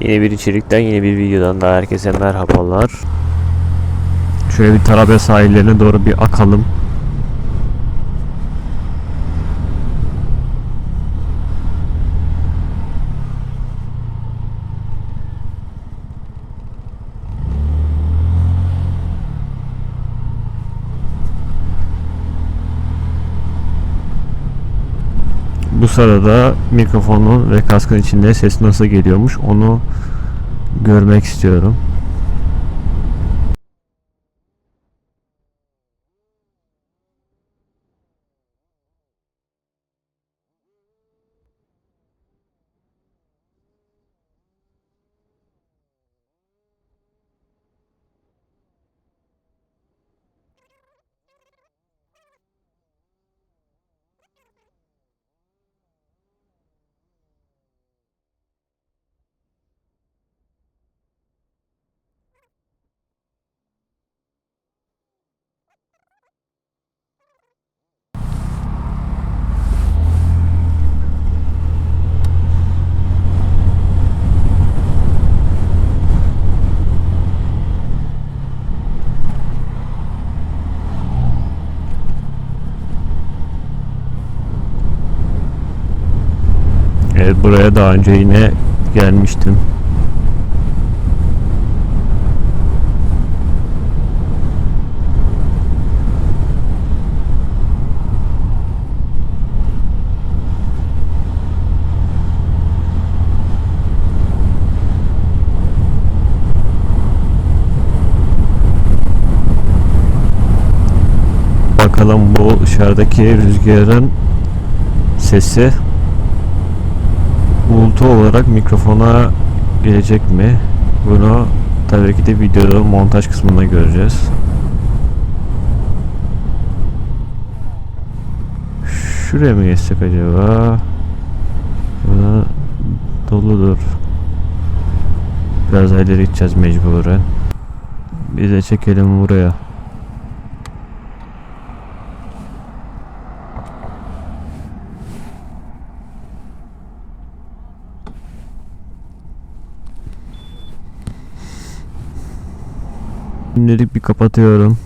Yeni bir içerikten yeni bir videodan daha herkese merhabalar. Şöyle bir Tarabya sahillerine doğru bir akalım. Bu sırada mikrofonun ve kaskın içinde ses nasıl geliyormuş onu görmek istiyorum. Buraya daha önce yine gelmiştim. Bakalım bu dışarıdaki rüzgarın sesi olarak mikrofona gelecek mi? Bunu tabii ki de videoda montaj kısmında göreceğiz. Şuraya mı geçsek acaba? Buna doludur. Biraz ileri gideceğiz mecburen. Bir de çekelim buraya. Şimdilik bir kapatıyorum.